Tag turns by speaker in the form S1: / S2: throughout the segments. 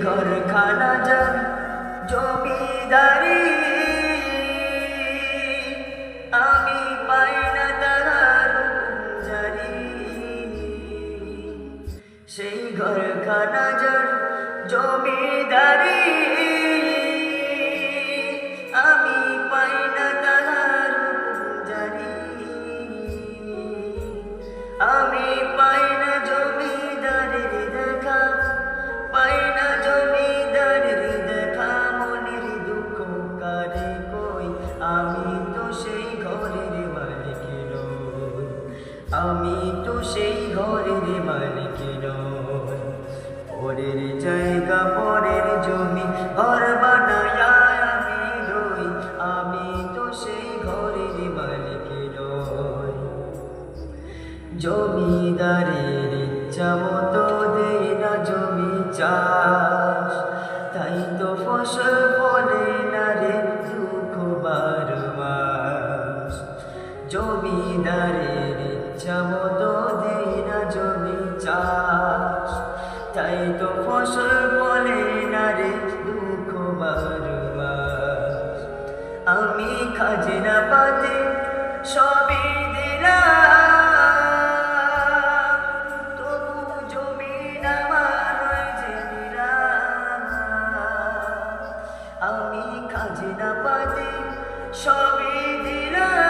S1: সেই ঘর খানা যান জমিদারি। আমি পাই না তাহার জারি সেই ঘর খানা যান জমিদারি। আমি আমি তো সেই ঘরের মালিক নই পরের জায়গা, পরের জমি ঘর বানায় আমি রই। আমি তো সেই ঘরের মালিক জমিদারের ইচ্ছা মতো দেই না জমি চাষ। তাই তো ফসল ফলে না রে দুঃখ বারো মাস জমিদারের ইচ্ছা মতো না জমি চাষ। তাই তো ফসল ফলে না রে দুঃখ আমি খাজনা পাতে সবই তবু জমিন আমার আমি খাজনা পাতে সবই দিলাম।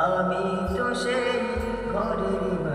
S1: আমি তো সেই ঘরের